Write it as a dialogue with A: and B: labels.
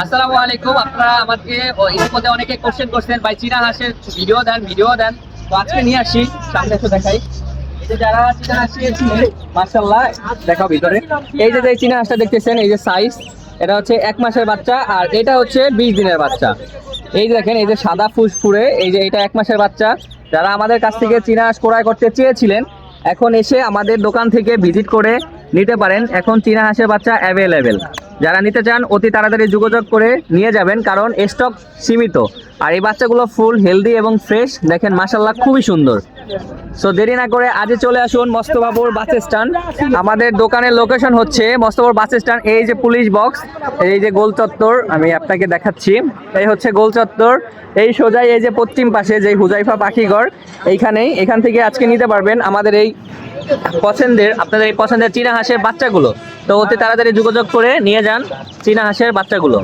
A: আসসালামু আলাইকুম, আপনারা আমাকে ইতিমধ্যে অনেকে কোশ্চেন করছেন, ভাই চীনা হাঁসের ভিডিও দেন ভিডিও দেন। তো আজকে নিয়ে আসি, সামনে একটু দেখাই। যারা এই যে দেখতেছেন, এই যে সাইজ এটা হচ্ছে এক মাসের বাচ্চা, আর এটা হচ্ছে বিশ দিনের বাচ্চা। এই যে দেখেন, এই যে সাদা ফুসফুরে, এই যে এটা এক মাসের বাচ্চা। যারা আমাদের কাছ থেকে চীনা হাঁস ক্রয় করতে চেয়েছিলেন, এখন এসে আমাদের দোকান থেকে ভিজিট করে নিতে পারেন। এখন চীনা হাঁসের বাচ্চা অ্যাভেলেবেল যারা নিতে চান, অতি তাড়াতাড়ি যোগাযোগ করে নিয়ে যাবেন, কারণ স্টক সীমিত। আর এই বাচ্চাগুলো ফুল হেলদি এবং ফ্রেশ দেখেন মাসাল্লাহ খুবই সুন্দর। সো দেরি না করে আজই চলে আসুন মস্তবাবুর বাস স্ট্যান্ড আমাদের দোকানের লোকেশন হচ্ছে মস্তবাবুর বাস স্ট্যান্ড এই যে পুলিশ বক্স এই যে গোল চত্বর, আমি আপনাকে দেখাচ্ছি। এই হচ্ছে গোল চত্বর, এই সোজাই এই যে পশ্চিম পাশে যে হুজাইফা পাখিঘর, এইখানেই, এখান থেকে আজকে নিতে পারবেন আমাদের এই পছন্দের, আপনাদের এই পছন্দের চীনা হাঁসের বাচ্চাগুলো। তো অতি তাড়াতাড়ি যোগাযোগ করে নিয়ে যান চীনা হাঁসের বাচ্চাগুলো।